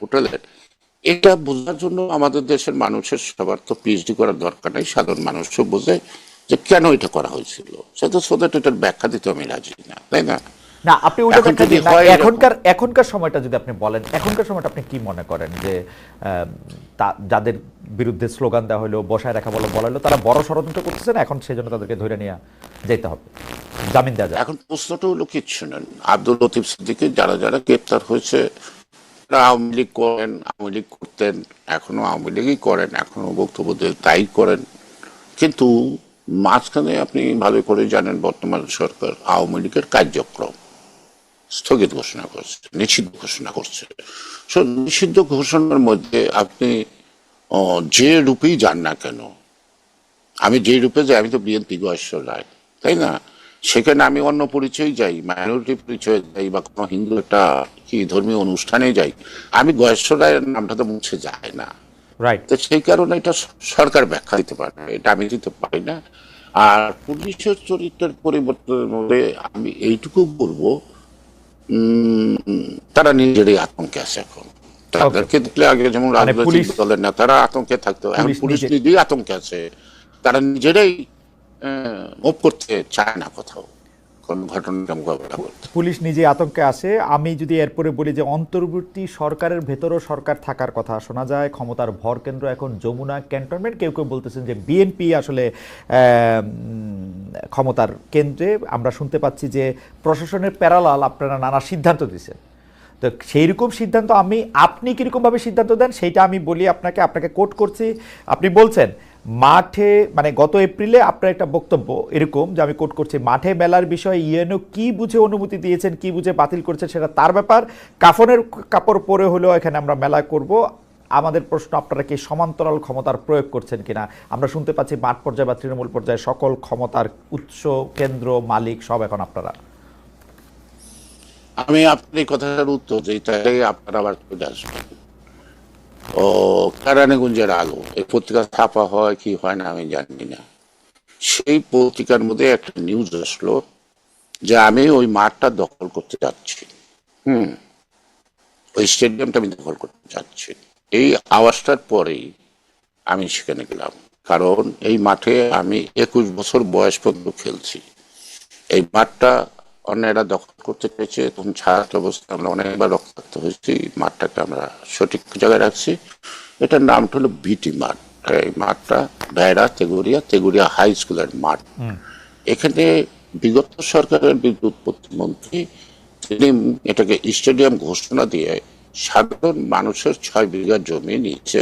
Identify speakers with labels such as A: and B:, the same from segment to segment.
A: হোটেলের এটা বোঝার জন্য আমাদের দেশের মানুষের সবার তো পিএইচডি করার দরকার নেই সাধারণ মানুষও বোঝে যে কেন এটা করা হয়েছিল। সেটা সোদাট এটার ব্যাখ্যা দিতে আমি রাজি না তাই না?
B: না আপনি ব্যাখ্যা দিন। এখনকার এখনকার সময়টা যদি আপনি বলেন এখনকার সময়টা আপনি কি মনে করেন যে যাদের বিরুদ্ধে স্লোগান দেওয়া হলো বসায় রাখা বলো বলা হলো তারা বড় ষড়যন্ত্র করতেছে না? এখন সেই জন্য তাদেরকে ধরে নিয়ে যেতে হবে। জামিন দেওয়া যায়
A: এখন প্রশ্নটা হলো কিচ্ছু নেন আব্দুল লতিফ সিদ্দিকে যারা যারা গ্রেপ্তার হয়েছে আওয়ামী লীগ করেন, আওয়ামী লীগ করতেন, এখনও আওয়ামী লীগই করেন, এখনও বক্তব্য তাই করেন। কিন্তু মাঝখানে আপনি ভালো করে জানেন বর্তমান সরকার আওয়ামী লীগের কার্যক্রম স্থগিত ঘোষণা করছে, নিষিদ্ধ ঘোষণা করছে। সো নিষিদ্ধ ঘোষণার মধ্যে আপনি যে রূপেই যান না কেন, আমি যে রূপে যাই, আমি তো বিএনপি গয়েশ্বর রায়, তাই না? সেখানে আমি অন্য পরিচয় যাই মাইনরিটি পরিচয় যাই বা কোনো হিন্দু একটা কি ধর্মীয় অনুষ্ঠানে যাই আমি গয়েশ্বর রায়ের নামটা তো মুছে যায় না।
B: রাইট
A: তো সেই কারণে এটা সরকার ব্যাখ্যা দিতে পারে না। এটা আমি দিতে পারি না। আর পুলিশের চরিত্রের পরিবর্তনের মধ্যে আমি এইটুকু বলব উম, তারা নিজেরই আতঙ্কে আছে এখন। তাদেরকে দেখলে আগে যেমন রাজনৈতিক দলের নেতারা আতঙ্কে থাকতো এখন
B: পুলিশ
A: নিজেই আতঙ্কে আছে। তারা নিজেরাই মুভ করতে চায় না কোথাও।
B: পুলিশ নিজে আতঙ্কে আসে আমি যদি এরপরে বলি যে অন্তর্বর্তী সরকারের ভেতরও সরকার থাকার কথা শোনা যায়, ক্ষমতার ভর কেন্দ্র এখন যমুনা ক্যান্টনমেন্ট। কেউ কেউ বলতেছেন যে বিএনপি আসলে ক্ষমতার কেন্দ্রে। আমরা শুনতে পাচ্ছি যে প্রশাসনের প্যারালাল আপনারা নানা সিদ্ধান্ত দিচ্ছেন তো সেই রকম সিদ্ধান্ত আমি, আপনি কীরকমভাবে সিদ্ধান্ত দেন, সেইটা আমি বলি আপনাকে আপনাকে কোট করছি। আপনি বলছেন মাঠে মানে গত এপ্রিলে আপনার একটা বক্তব্য এরকম যে আমি কোট করছি, মাঠে মেলার বিষয়ে ইউএনও কি বুঝে অনুমতি দিয়েছেন, কি বুঝে বাতিল করছেন সেটা তার ব্যাপার। কাফনের কাপড় পরে হলেও এখানে আমরা মেলা করব। আমাদের প্রশ্ন, আপনারা কি সমান্তরাল ক্ষমতার প্রয়োগ করছেন কিনা? আমরা শুনতে পাচ্ছি মাঠ পর্যায়ে বা তৃণমূল পর্যায়ে সকল ক্ষমতার উৎস, কেন্দ্র, মালিক সব এখন আপনারা।
A: আমি আপনার কথাটার উত্তর তাই আপনারা আবার চলে আসবেন। ও কারানীগঞ্জের আলো। এই পত্রিকা ছাপা হয় কি হয় না আমি জানি না। সেই পত্রিকার মধ্যে একটা নিউজ আসলো যে আমি ওই মাঠটা দখল করতে যাচ্ছি। হুম। ওই স্টেডিয়ামটা আমি দখল করতে যাচ্ছি। এই আওয়াজটার পরেই আমি সেখানে গেলাম। কারণ এই মাঠে আমি একুশ বছর বয়স পর্যন্ত খেলছি। এই মাঠটা অন্যেরা দখল করতে পেরেছে তখন ছাত্র অবস্থা আমরা অনেকবার রক্তাক্ত হয়েছি মাঠটাকে আমরা সঠিক জায়গায় রাখছি। এটার নামটা হলো বিটি মাঠ। এই মাঠটা ভেড়া তেগুড়িয়া তেগুড়িয়া হাই স্কুলের মাঠ। এখানে বিগত সরকারের বিদ্যুৎ প্রতিমন্ত্রী তিনি এটাকে স্টেডিয়াম ঘোষণা দিয়ে সাধারণ মানুষের ছয় বিঘা জমি নিচ্ছে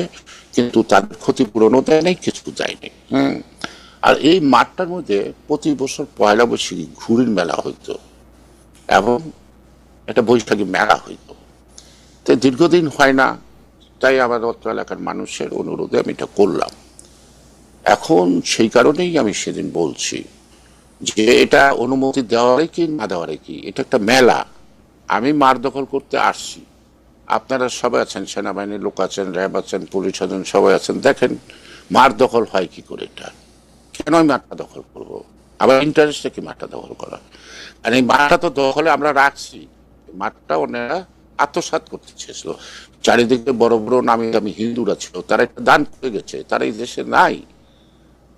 A: কিন্তু তাদের ক্ষতিপূরণও দেয় নাই কিছু দেয়নি হুম। আর এই মাঠটার মধ্যে প্রতি বছর পয়লা বৈশাখী ঘুড়ির মেলা হইতো এবং একটা বৈশাখী মেলা হইতো তো দীর্ঘদিন হয় না, তাই আমার অত্র এলাকার মানুষের অনুরোধে আমি এটা করলাম। এখন সেই কারণেই আমি সেদিন বলছি যে এটা অনুমতি দেওয়ারে কি, না দেওয়ারে কি? এটা একটা মেলা। আমি মার দখল করতে আসছি। আপনারা সবাই আছেন, সেনাবাহিনীর লোক আছেন, র্যাব আছেন, পুলিশ আছেন, সবাই আছেন। দেখেন, মার দখল হয় কি করে এটা? কেন আমি মাঠটা দখল করব? আবার ইন্টারেস্টে কি মাঠটা দখল করা? আর এই মাঠটা তো দখলে আমরা রাখছি। মাঠটা ওনারা আত্মসাৎ করতে চেয়েছিল। চারিদিকে বড় বড় নামি দামি হিন্দুরা ছিল, তারা একটা দান করে গেছে, তারা এই দেশে নাই।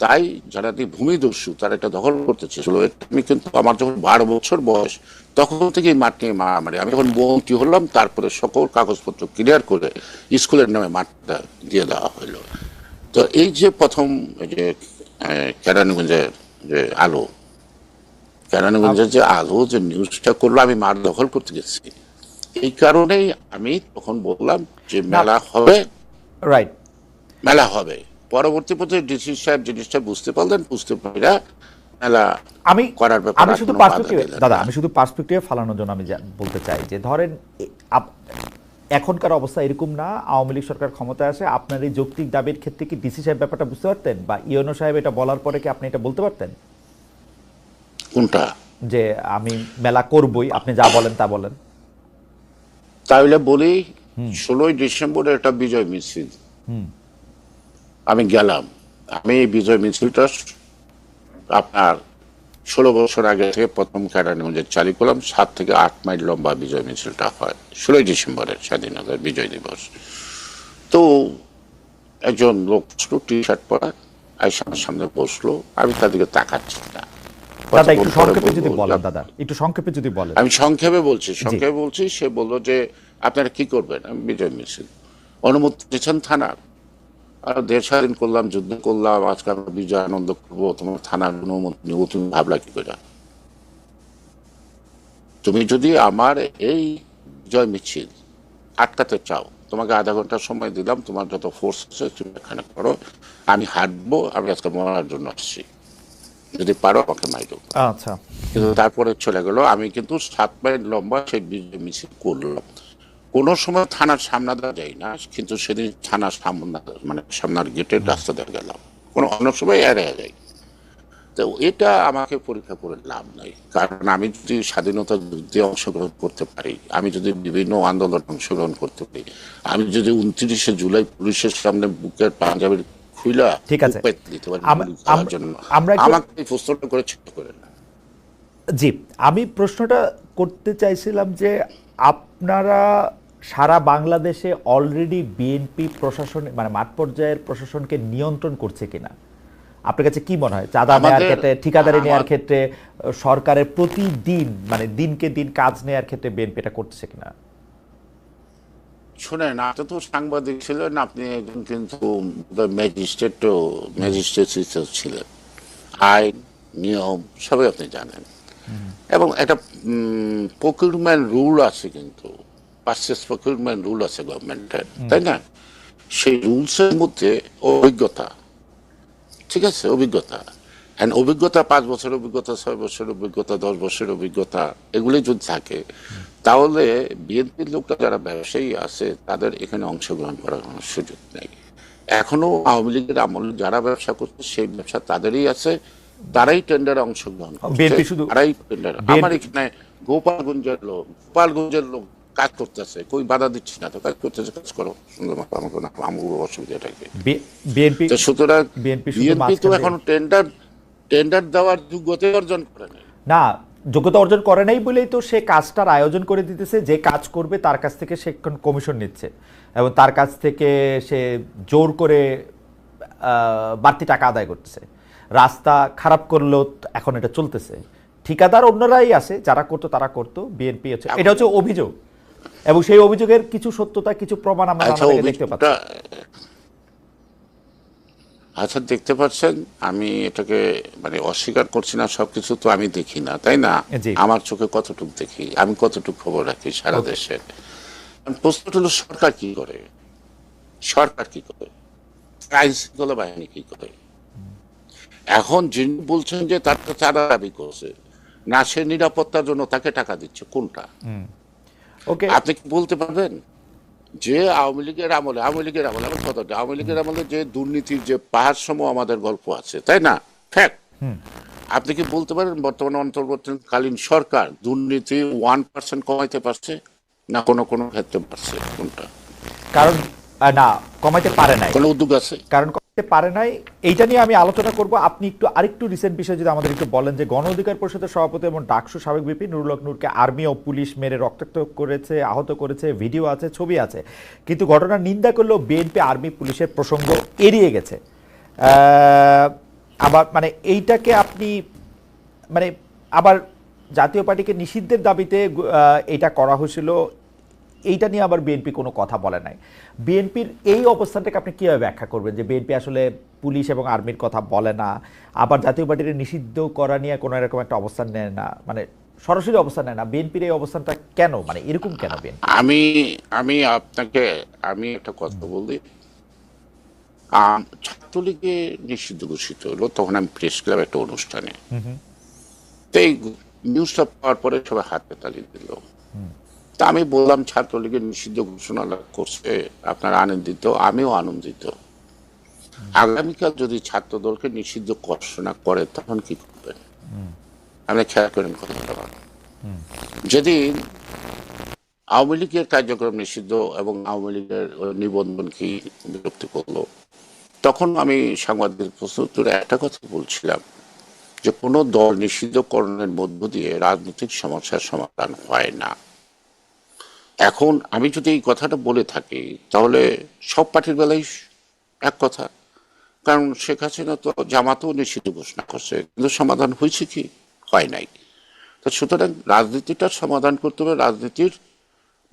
A: তাই যারা ভূমিদস্যু, তারা এটা দখল করতে চেয়েছিল। আমি কিন্তু আমার যখন বারো বছর বয়স, তখন থেকে এই মাঠ নিয়ে মারামারি। আমি যখন বন্টি হলাম, তারপরে সকল কাগজপত্র ক্লিয়ার করে স্কুলের নামে মাঠটা দিয়ে দেওয়া হলো। তো এই যে প্রথম যে কেরানীগঞ্জের যে আলো। কেরানীগঞ্জের যে আলো যে নিউজটা করল আমি মাঠ দখল করতে গেছি। এই কারণেই আমি তখন বললাম যে মেলা হবে।
B: রাইট
A: মেলা হবে। পরবর্তী পর্যায়ে ডিসি সাহেব জিনিসটা বুঝতে পারলেন বুঝতে পারা মেলা
B: আমি
A: করার ব্যাপারে
B: আমি শুধু পার্সপেক্টিভ দাদা আমি শুধু পার্সপেক্টিভে ফালানোর জন্য আমি বলতে চাই যে ধরেন এখনকার অবস্থা এরকম না। আওয়ামী লীগ সরকার ক্ষমতায় আসে আপনার এই যৌক্তিক দাবির ক্ষেত্রে কি ডিসি সাহেব ব্যাপারটা বুঝতে পারতেন? বা ইউনো সাহেব এটা বলার পরে কি আপনি এটা বলতে পারতেন?
A: কোনটা?
B: যে আমি মেলা করবই আপনি যা বলেন তা বলেন।
A: তাহলে বলি ষোলোই ডিসেম্বরে একটা বিজয় মিছিল। আমি গেলাম। আমি এই বিজয় মিছিলটা আপনার ষোলো বছর আগে থেকে প্রথম ক্যারানিগঞ্জে চালু করলাম সাত থেকে আট মাইল লম্বা বিজয় মিছিলটা হয়। ষোলোই ডিসেম্বরের স্বাধীনতার বিজয় দিবস। তো একজন লোক টি শার্ট পরা আইসা আমার সামনে বসল আমি তাদেরকে তাকাচ্ছি না।
B: দাদা একটু সংক্ষেপে যদি বলেন দাদা একটু সংক্ষেপে যদি বলেন।
A: আমি সংক্ষেপে বলছি সংক্ষেপে বলছি সে বলল যে আপনারা কি করবেন? আমি বিজয় মিছিল। অনুমতি দিয়েছেন থানার। আর দেশ স্বাধীন করলাম যুদ্ধ করলাম আজকে আমরা বিজয় আনন্দ করব তোমার থানার অনুমতি নিব তুমি ভাবলা কি করে? তুমি যদি আমার এই বিজয় মিছিল আটকাতে চাও তোমাকে আধা ঘণ্টা সময় দিলাম তোমার যত ফোর্স আছে তুমি এখানে করো আমি হাঁটবো আমি আজকে মরার জন্য আসছি। যদি পারো আমাকে মাইরো
B: আচ্ছা।
A: কিন্তু তারপরে চলে গেল আমি কিন্তু সাত মাইল লম্বা সেই বিজয় মিছিল করলাম। কোনো সময় থানার সামনে দেওয়া যায় না কিন্তু সেদিন থানার সামনে মানে সামনার গেটের রাস্তা দিয়ে গেলাম। কোনো অন্য সময় এড়িয়ে যায় তো এটা আমাকে পরীক্ষা করে লাভ নাই। কারণ আমি যদি স্বাধীনতা যুদ্ধে অংশগ্রহণ করতে পারি আমি যদি বিভিন্ন আন্দোলনে অংশগ্রহণ করতে পারি আমি যদি উনত্রিশে জুলাই পুলিশের সামনে বুকের পাঞ্জাবির খুইলা
B: ঠিক আছে।
A: দিতে পারি আমাকে এই প্রশ্নটা করে ছোট করে না।
B: জি আমি প্রশ্নটা করতে চাইছিলাম যে আপনারা সারা বাংলাদেশে অলরেডি বিএনপি প্রশাসন মানে মাঠ পর্যায়ের প্রশাসনকে নিয়ন্ত্রণ করছে কিনা? আপনার কাছে কি মনে হয়? চাঁদা নেওয়ার ক্ষেত্রে ঠিকাদারি নেওয়ার ক্ষেত্রে সরকারের প্রতিদিন মানে দিনকে দিন কাজ নেওয়ার ক্ষেত্রে বিএনপি এটা করছে কিনা?
A: শোনেন আপনি তো সাংবাদিক ছিলেন আপনি একজন কিন্তু ম্যাজিস্ট্রেটও ম্যাজিস্ট্রেট ছিলেন। আইন নিয়ম সবই আপনি জানেন। এবং একটা প্রকিউরমেন্ট রুল আছে কিন্তু। পার্সেস প্রকিউরমেন্ট রুল আছে গভর্নমেন্টের তাই না? সেই রুলসের মধ্যে অভিজ্ঞতা ঠিক আছে? অভিজ্ঞতা। অভিজ্ঞতা পাঁচ বছর অভিজ্ঞতা ছয় বছর অভিজ্ঞতা দশ বছর অভিজ্ঞতা এগুলি যদি থাকে তাহলে বিএনপির লোকটা যারা ব্যবসায়ী আছে তাদের এখানে অংশগ্রহণ করার কোনো সুযোগ নেই। এখনও আওয়ামী লীগের আমলে যারা ব্যবসা করছে সেই ব্যবসা তাদেরই আছে তারাই টেন্ডারে অংশগ্রহণ করছে
B: শুধু-
A: তারাই টেন্ডার আমার এখানে গোপালগঞ্জের লোক গোপালগঞ্জের লোক কাজ করতেছে কই বাধা দিচ্ছি না তো? কাজ করতেছে কাজ করো। সুন্দর মতো আমাকে না আমার অসুবিধাটাকে
B: বিএনপি
A: তো সুতরাং
B: বিএনপি
A: তো এখন টেন্ডার টেন্ডার দেওয়ার যোগ্যতা অর্জন করে
B: না যোগ্যতা অর্জন করে নাই বলেই তো সে কাজটার আয়োজন করে দিতেছে যে কাজ করবে তার কাছ থেকে সে কমিশন নিচ্ছে। এবং তার কাছ থেকে সে জোর করে আহ, বাড়তি টাকা আদায় করতেছে। রাস্তা খারাপ করলেও এখন এটা চলতেছে। ঠিকাদার অন্যরাই আছে যারা করতো তারা করতো বিএনপি হচ্ছে এটা হচ্ছে অভিযোগ। এবং সেই অভিযোগের কিছু সত্যতা কিছু প্রমাণ আমরা
A: আচ্ছা
B: দেখতে পাচ্ছি।
A: আচ্ছা দেখতে পাচ্ছেন আমি এটাকে মানে অস্বীকার করছি না সবকিছু তো আমি দেখি না তাই না? আমার চোখে কতটুক দেখি আমি কতটুক খবর রাখি সারা দেশে? প্রশ্নটা হলো সরকার কি করে? সরকার কি করে? আইন শৃঙ্খলা বাহিনী কি করে? এখন যিনি বলছেন যে তার তো চাঁদা দাবি করছে না সে নিরাপত্তার জন্য তাকে টাকা দিচ্ছে কোনটা?
B: ওকে
A: আপনি কি বলতে পারবেন? যে আওয়ামী লীগের আমলে আওয়ামী লীগের আমলে আমার কথাটা আওয়ামী লীগের আমলে যে দুর্নীতির যে পাহাড় সম আমাদের গল্প আছে তাই না? ফ্যাক্ট আপনি কি বলতে পারেন বর্তমানে অন্তর্বর্তীকালীন সরকার দুর্নীতি ওয়ান পার্সেন্ট কমাইতে পারছে না কোনো কোনো ক্ষেত্রে পারছে? কোনটা?
B: কারণ না কমাইতে পারে না
A: কোনো উদ্যোগ আছে?
B: কারণ পারে নাই, এইটা নিয়ে আমি আলোচনা করব। আপনি একটু আরেকটু রিসেন্ট বিষয় যদি আমাদের একটু বলেন যে গণ অধিকার পরিষদের সভাপতি এবং ডাকসু সাবেক বিপি নুরুল নূরকে আর্মি ও পুলিশ মেরে রক্তাক্ত করেছে, আহত করেছে, ভিডিও আছে, ছবি আছে। কিন্তু ঘটনার নিন্দা করলেও বিএনপি আর্মি পুলিশের প্রসঙ্গ এড়িয়ে গেছে। আবার মানে এইটাকে আপনি মানে আবার জাতীয় পার্টিকে নিষিদ্ধের দাবিতে এটা করা হয়েছিল এইটা নিয়ে আবার বিএনপি কোনো কথা বলে নাই। বিএনপির এই অবস্থানটাকে আপনি কীভাবে ব্যাখ্যা করবেন? যে বিএনপি আসলে পুলিশ এবং আর্মির কথা বলে না আবার জাতীয় পার্টির নিষিদ্ধ করা নিয়ে কোনো এরকম একটা অবস্থান নেয় না মানে সরাসরি অবস্থান নেয় না। বিএনপির এই অবস্থানটা কেন? মানে এরকম কেন বিএনপি
A: আমি আমি আপনাকে আমি একটা কথা বলি। ছাত্রলীগে নিষিদ্ধ ঘোষিত হলো তখন আমি প্রেস ক্লাব একটা অনুষ্ঠানে। তো এই নিউজটা পাওয়ার পরে সবাই হাতে তালি দিল। তা আমি বললাম ছাত্রলীগের নিষিদ্ধ ঘোষণা করছে আপনারা আনন্দিত আমিও আনন্দিত। আগামীকাল যদি ছাত্র দলকে নিষিদ্ধ ঘোষণা করে তখন কি করবেন? আপনি খেয়াল করেন কথাটা। যেদিন আওয়ামী লীগের কার্যক্রম নিষিদ্ধ এবং আওয়ামী লীগের নিবন্ধন কি বিরক্তি করল তখন আমি সাংবাদিক প্রশ্ন উত্তরে একটা কথা বলছিলাম যে কোনো দল নিষিদ্ধকরণের মধ্য দিয়ে রাজনৈতিক সমস্যার সমাধান হয় না। এখন আমি যদি এই কথাটা বলে থাকি, তাহলে সব পার্টির বেলায় এক কথা। কারণ শেখ হাসিনা তো জামাতও নিষিদ্ধ ঘোষণা করছে, কিন্তু সমাধান হয়েছে কি? হয় নাই। তো সুতরাং রাজনীতিটার সমাধান করতে হবে রাজনীতির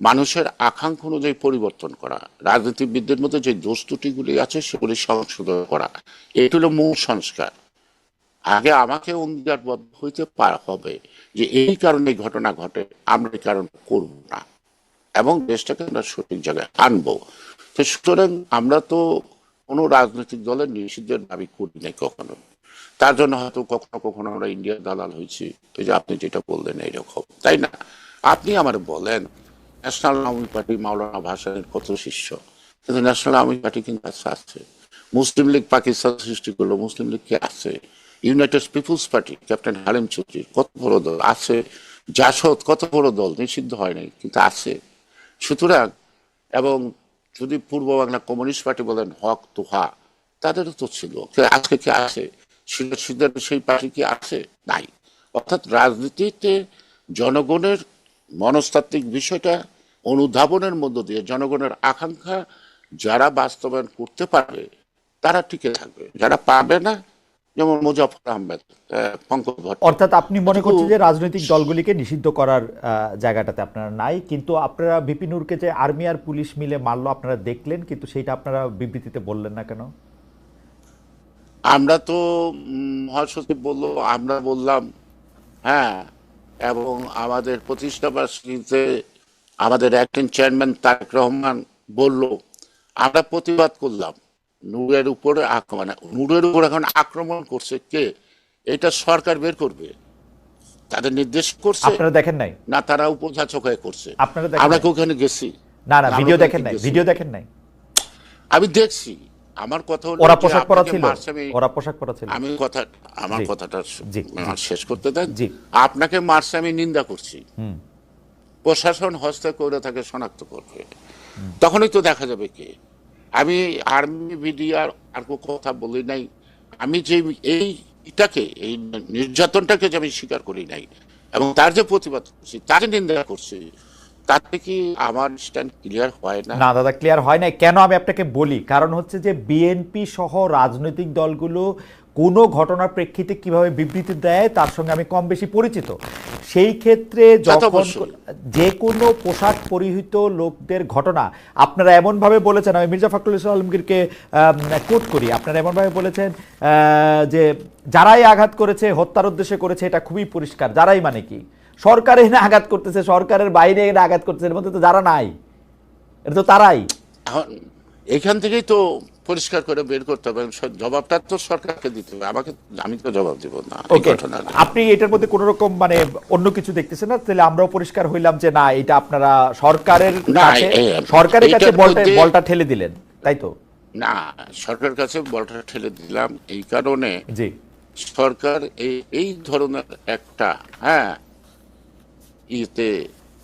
A: মানুষের আকাঙ্ক্ষা অনুযায়ী পরিবর্তন করা, রাজনীতিবিদদের মধ্যে যে দোষ ত্রুটিগুলি আছে সেগুলি সংশোধন করা, এটি হলো মূল সংস্কার। আগে আমাকে অঙ্গীকারবদ্ধ হইতে পার হবে যে এই কারণে ঘটনা ঘটে, আমরা এই কারণ করব না। এবং দেশটাকে আমরা সঠিক জায়গায় আনব। তো সুতরাং আমরা তো কোনো রাজনৈতিক দলের নিষিদ্ধের দাবি করি নাই কখনো। তার জন্য হয়তো কখনো কখনো আমরা ইন্ডিয়ার দালাল হয়েছি। ওই যে আপনি যেটা বললেন এইরকম তাই না? আপনি আমার বলেন ন্যাশনাল আওয়ামী পার্টি মাওলানা ভাসানের কত শিষ্য? কিন্তু ন্যাশনাল আওয়ামী পার্টি কিন্তু আছে মুসলিম লীগ পাকিস্তান সৃষ্টি করল, মুসলিম লীগ কে আছে? United people's party captain Halim Chowdhury কত বড় দল? আছে। জাসদ, কত বড় দল? নিষিদ্ধ হয় নাই, কিন্তু আছে। সুতরাং, এবং যদি পূর্ব বাংলা কমিউনিস্ট পার্টি বলেন হক তো তুহা তাদেরও তো ছিল। আজকে কি আছে? সেই পার্টি কি আছে? নাই। অর্থাৎ রাজনীতিতে জনগণের মনস্তাত্ত্বিক বিষয়টা অনুধাবনের মধ্য দিয়ে, জনগণের আকাঙ্ক্ষা যারা বাস্তবায়ন করতে পারবে, তারা টিকে থাকবে। যারা পারবে না যেমন মুজাফর আহমেদ আহ, পঙ্কজ ভট্ট।
B: অর্থাৎ আপনি মনে করছেন যে রাজনৈতিক দলগুলিকে নিষিদ্ধ করার জায়গাটাতে আপনারা নাই। কিন্তু আপনারা বিপিনুরকে যে আর্মি আর পুলিশ মিলে মারলো আপনারা দেখলেন কিন্তু সেইটা আপনারা বিবৃতিতে বললেন না কেন?
A: আমরা তো মহাসচিব বলল আমরা বললাম হ্যাঁ এবং আমাদের প্রতিষ্ঠা বার্ষিকীতে আমাদের অ্যাক্টিং চেয়ারম্যান তারেক রহমান বলল আমরা প্রতিবাদ করলাম। নূরের উপরে আক্রমণ নূরের উপর এখন আক্রমণ করছে কে? এটা সরকার বের করবে। তাদের নির্দেশ করছে।
B: আপনারা দেখেন নাই?
A: না তারা উপযাচক হয়ে করছে। আমরা কি ওখানে গেছি?
B: না না ভিডিও দেখেন নাই ভিডিও দেখেন নাই।
A: আমি দেখছি। আমার কথা হলো
B: ওরা পোশাক পরা ছিল। ওরা পোশাক পরা ছিল।
A: আমি কথা আমার কথাটা শেষ করতে দেন। আপনাকে মার্চে আমি নিন্দা করছি। প্রশাসন হস্তে করে তাকে শনাক্ত করবে। তখনই তো দেখা যাবে কে। আমি আর্মি মিডিয়ার আর কোনো কথা বলি নাই। আমি যে এই এটাকে এই নির্যাতনটাকে যে আমি স্বীকার করি নাই, এবং তার যে প্রতিবাদ করছি তাকে নিন্দা করছি, তাতে কি আমার স্ট্যান্ড ক্লিয়ার হয় না?
B: না দাদা, ক্লিয়ার হয় নাই। কেন আমি আপনাকে বলি? কারণ হচ্ছে যে বিএনপি সহ রাজনৈতিক দলগুলো কোনো ঘটনার প্রেক্ষিতে কীভাবে বিবৃতি দেয় তার সঙ্গে আমি কম বেশি পরিচিত। সেই ক্ষেত্রে যখন যে কোনো পোশাক পরিহিত লোকদের ঘটনা আপনারা এমনভাবে বলেছেন আমি মির্জা ফখরুল ইসলাম আলমগীরকে কোট করি আপনারা এমনভাবে বলেছেন যে যারাই আঘাত করেছে হত্যার উদ্দেশ্যে করেছে এটা খুবই পরিষ্কার যারাই মানে কি? সরকার এখানে আঘাত করতেছে সরকারের বাইরে এখানে আঘাত করতেছে এর মধ্যে তো যারা নাই এটা তো তারাই।
A: এখান থেকেই তো পরিষ্কার করে বের করতে হবে। জবাবটা তো সরকারকে দিতে হবে। আমাকে আমি তো জবাব দিব না।
B: আপনি এটার মধ্যে কোন রকম মানে অন্য কিছু দেখতেছেন না? তাহলে আমরাও পরিষ্কার হইলাম যে না এটা আপনারা সরকারের কাছে সরকারের কাছে বলটা বলটা ঠেলে দিলেন তাই তো?
A: না সরকার কাছে বলটা ঠেলে দিলাম। এই কারণে
B: জি।
A: সরকার এই এই ধরনের একটা হ্যাঁ ইতে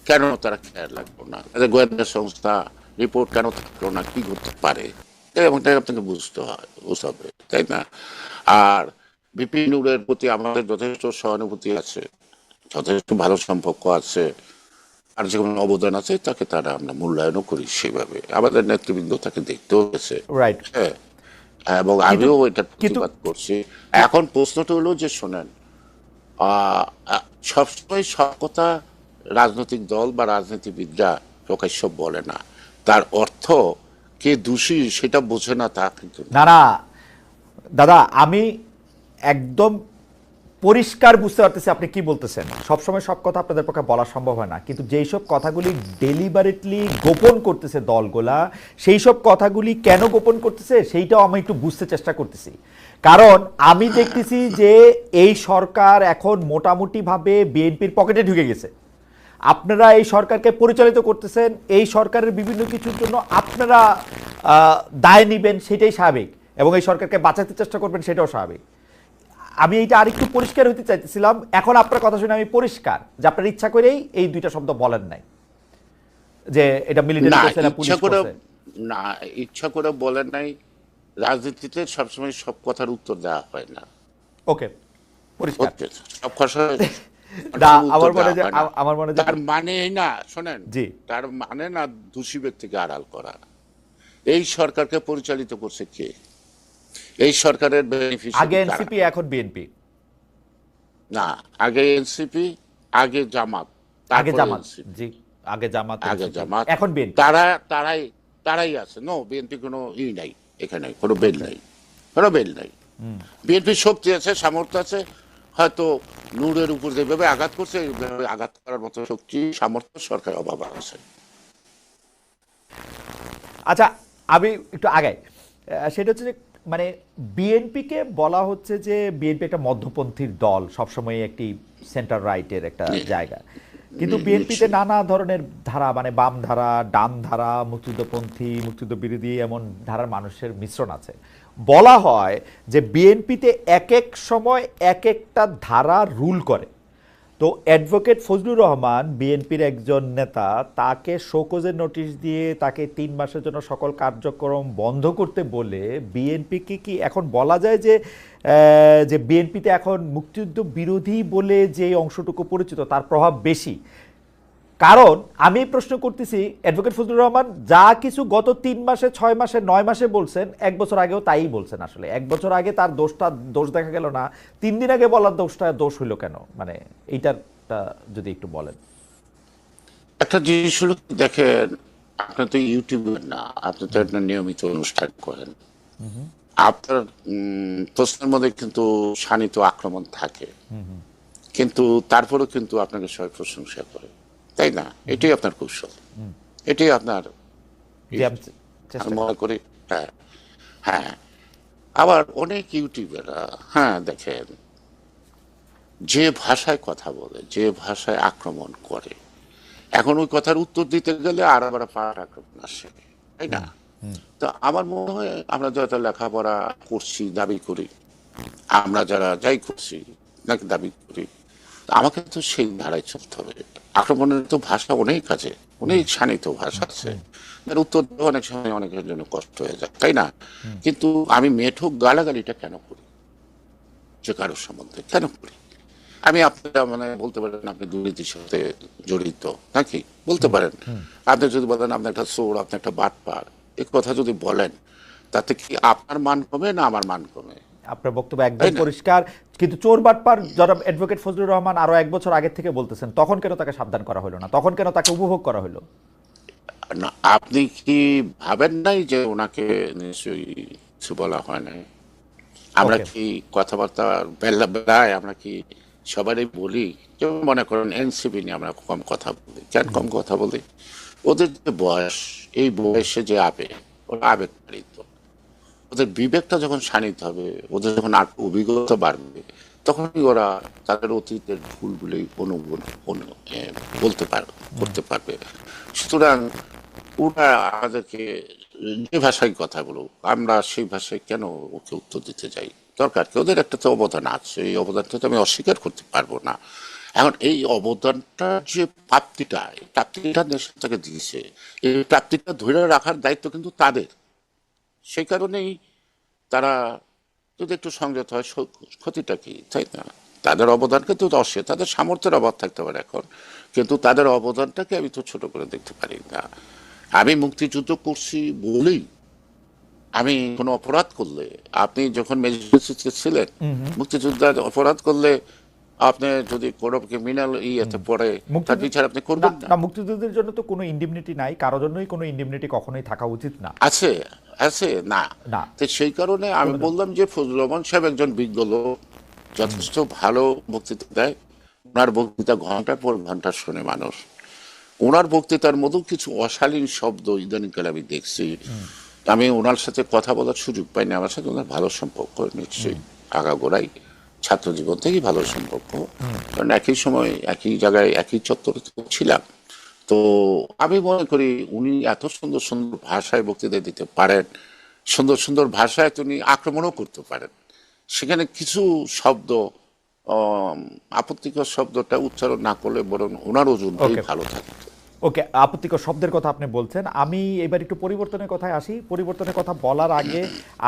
A: কেন তারা খেয়াল রাখল না? গোয়েন্দা সংস্থা রিপোর্ট কেন থাকল না? কি করতে পারে? এবং তাই আপনাকে বুঝতে হয় বুঝতে হবে তাই না? আর বিপিনুরের প্রতি আমাদের যথেষ্ট সহানুভূতি আছে যথেষ্ট ভালো সম্পর্ক আছে আর যে কোনো অবদান আছে তাকে তারা আমরা মূল্যায়নও করি সেভাবে। আমাদের নেতৃবৃন্দ তাকে দেখতেও গেছে।
B: রাইট
A: হ্যাঁ এবং আমিও এটা প্রতিবাদ করছি। এখন প্রশ্নটা হলো যে শোনেন সবসময় সব কথা রাজনৈতিক দল বা রাজনীতিবিদরা প্রকাশ্য বলে না। তার অর্থ কে দোষী সেটা বোঝে না তা কিন্তু। না।
B: না দাদা, আমি একদম পরিষ্কার বুঝতে পারতেছি আপনি কি বলতেছেন। সবসময় সব কথা আপনাদের পক্ষে বলা সম্ভব হয় না। কিন্তু যেই সব কথাগুলি ডেলিবারেটলি গোপন করতেছে দলগুলা, সেই সব কথাগুলি কেন গোপন করতেছে, সেইটাও আমি একটু বুঝতে চেষ্টা করতেছি। কারণ আমি দেখতেছি যে এই সরকার এখন মোটামুটিভাবে বিএনপির পকেটে ঢুকে গেছে। আপনারা এই সরকারকে পরিচালিত করতেছেন এই সরকারের বিভিন্ন কিছুর জন্য আপনারা দায় নিবেন সেটাই স্বাভাবিক এবং এই সরকারকে বাঁচাতে চেষ্টা করবেন সেটাও স্বাভাবিক। আমি এইটা আরেকটু পরিষ্কার হতে চাইতেছিলাম এখন আপনার কথা শুনে আমি পরিষ্কার যে আপনার ইচ্ছা করেই এই দুইটা শব্দ বলেন নাই। যে এটা মিলিটারি
A: না
B: করছে না পুলিশ
A: ইচ্ছা করে
B: করছে।
A: না ইচ্ছা করে বলেন নাই রাজনীতিতে সবসময় সব কথার উত্তর দেওয়া হয় না।
B: ওকে পরিষ্কার।
A: সব খসড়া
B: না, আমার মনে। আমার
A: তার মানে না শোনেন
B: জি।
A: তার মানে না দোষী ব্যক্তিকে আড়াল করা। এই সরকারকে পরিচালিত করছে কে? এই সরকারের
B: আগে এনসিপি এখন বিএনপি।
A: না আগে এনসিপি আগে জামাত
B: আগে জামাত জি আগে জামাত
A: আগে জামাত
B: এখন বিএনপি।
A: তারা তারাই তারাই আছে। নো বিএনপি কোনো ই নাই এখানে কোনো বেল নাই কোনো বেল নাই। বিএনপি শক্তি আছে সামর্থ্য আছে হয়তো নূরের উপর যেভাবে আঘাত করছে এইভাবে আঘাত করার মতো শক্তি সামর্থ্য সরকারের অভাব আছে।
B: আচ্ছা আমি একটু আগাই। সেটা হচ্ছে যে মানে বিএনপিকে বলা হচ্ছে যে বিএনপি একটা মধ্যপন্থীর দল সবসময় একটি সেন্টার রাইটের একটা জায়গা। কিন্তু বিএনপিতে নানা ধরনের ধারা মানে বাম ধারা ডান ধারা মুক্তিযুদ্ধপন্থী মুক্তিযুদ্ধ বিরোধী এমন ধারার মানুষের মিশ্রণ আছে। বলা হয় যে বিএনপিতে এক এক সময় এক একটা ধারা রুল করে। তো অ্যাডভোকেট ফজলুর রহমান বিএনপির একজন নেতা, তাকে শোকজের নোটিশ দিয়ে তাকে তিন মাসের জন্য সকল কার্যক্রম বন্ধ করতে বলে বিএনপিকে কি এখন বলা যায় যে যে বিএনপিতে এখন মুক্তিযুদ্ধ বিরোধী বলে যে অংশটুকু পরিচিত, তার প্রভাব বেশি? কারণ আমি প্রশ্ন করতেছি অ্যাডভোকেট ফজলুর রহমান যা কিছু গত তিন মাসে ছয় মাসে নয় মাসে বলছেন এক বছর আগেও তাই বলছেন আসলে। এক বছর আগে তার দোষটা দোষ দেখা গেল না তিন দিন আগে বলার দোষটা দোষ হইল কেন? মানে এইটারটা যদি একটু বলেন।
A: একটা জিনিস হলো দেখেন আপনি তো ইউটিউবার না আপনি তো একটা নিয়মিত অনুষ্ঠান করেন। আপনার প্রশ্নের মধ্যে কিন্তু শানিত আক্রমণ থাকে। কিন্তু তারপরেও কিন্তু আপনাকে সবাই প্রশংসা করে। তাই না? এটাই আপনার কৌশল। এটাই আপনার
B: আমি চেষ্টা
A: মনে করি হ্যাঁ হ্যাঁ। আবার অনেক ইউটিউবাররা হ্যাঁ দেখেন যে ভাষায় কথা বলে যে ভাষায় আক্রমণ করে এখন ওই কথার উত্তর দিতে গেলে আর আবার পাল্টা আক্রমণ আসে তাই না? তো আমার মনে হয় আমরা যত লেখাপড়া করছি দাবি করি আমরা যারা যাই করছি নাকি দাবি করি আমাকে তো সেই ধারায় চলতে হবে। আক্রমণের তো ভাষা অনেক আছে অনেক শানিত ভাষা আছে। এর উত্তর দেওয়া অনেক সময় অনেকের জন্য কষ্ট হয়ে যায় তাই না? কিন্তু আমি মেঠো গালাগালিটা কেন করি? যে কারোর সম্বন্ধে কেন করি? আমি আপনারা মানে বলতে পারেন আপনি দুর্নীতির সাথে জড়িত নাকি? বলতে পারেন। আপনি যদি বলেন আপনি একটা চোর আপনি একটা বাটপার এই কথা যদি বলেন তাতে কি আপনার মান কমে না আমার মান কমে?
B: আপনার বক্তব্য একদম পরিষ্কার। কিন্তু চোর বাটপার যারা অ্যাডভোকেট ফজলুর রহমান আরও এক বছর আগের থেকে বলতেছেন তখন কেন তাকে সাবধান করা হলো না? তখন কেন তাকে উপভোগ করা হলো?
A: না আপনি কি ভাবেন নাই যে ওনাকে নিশ্চয়ই কিছু বলা হয় নাই? আমরা কি কথাবার্তা বেলা বেলায় আমরা কি সবারই বলি? যেমন মনে করেন এনসিপি নিয়ে আমরা কম কথা বলি কেন কম কথা বলি? ওদের যে বয়স এই বয়সে যে আবেগ ওরা আবেগ তাড়িত ওদের বিবেকটা যখন শানিত হবে, ওদের যখন অভিজ্ঞতা বাড়বে তখনই ওরা তাদের অতীতের অনুগুণ অনু- বলতে পারবে, করতে পারবে। সুতরাং ওরা আমাদেরকে যে ভাষায় কথা বলুক, আমরা সেই ভাষায় কেন ওকে উত্তর দিতে যাই? দরকার কি? ওদের একটা তো অবদান আছে, এই অবদানটা তো আমি অস্বীকার করতে পারব না। এখন এই অবদানটা যে প্রাপ্তিটা, এই প্রাপ্তিটা দেশ থেকে দিয়েছে, এই প্রাপ্তিটা ধরে রাখার দায়িত্ব কিন্তু তাদের। সেই কারণেই তারা যদি একটু সংযত হয় ক্ষতিটা কি তাই না? তাদের অবদানকে তো অস্বীকার তাদের সামর্থ্যের অভাব থাকতে পারে এখন। কিন্তু তাদের অবদানটাকে আমি তো ছোট করে দেখতে পারি না। আমি মুক্তিযুদ্ধ করছি বলেই আমি কোনো অপরাধ করলে আপনি যখন ম্যাজিস্ট্রেট ছিলেন মুক্তিযোদ্ধা অপরাধ করলে আপনি যদি কোনো ক্রিমিনাল ইয়েতে পড়ে তার বিচার আপনি করবেন
B: না, মুক্তিযুদ্ধের জন্য তো কোনো ইন্ডিমনিটি নাই। কারোর জন্যই কোনো ইন্ডিমনিটি কখনোই থাকা উচিত না।
A: আছে। আছে? না। তো সেই কারণে আমি বললাম যে ফজলুর রহমান সাহেব একজন বিজ্ঞ লোক যথেষ্ট ভালো বক্তৃতা দেয়। ওনার বক্তৃতা ঘণ্টার পর ঘণ্টা শোনে মানুষ। ওনার বক্তৃতার মতো কিছু অশালীন শব্দ ইদানিংকালে আমি দেখছি। আমি ওনার সাথে কথা বলার সুযোগ পাইনি। আমার সাথে ওনার ভালো সম্পর্ক নিশ্চয়ই। আগাগোড়াই ছাত্র জীবন থেকেই ভালো সম্পর্ক। কারণ একই সময় একই জায়গায় একই চত্বরে ছিলাম। তো আমি মনে করি উনি এত সুন্দর সুন্দর ভাষায় বক্তৃতা দিতে পারেন সুন্দর সুন্দর ভাষায় তিনি আক্রমণও করতে পারেন। সেখানে কিছু শব্দ আপত্তিকর শব্দটা উচ্চারণ না করলে বরং ওনার ওজনটাই ভালো থাকে।
B: ওকে আপত্তিকর শব্দের কথা আপনি বলছেন। আমি এবার একটু পরিবর্তনের কথায় আসি। পরিবর্তনের কথা বলার আগে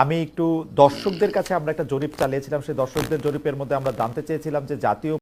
B: আমি একটু দর্শকদের কাছে আমরা একটা জরিপ চালিয়েছিলাম। সেই দর্শকদের জরিপের মধ্যে আমরা জানতে চেয়েছিলাম যে জাতীয়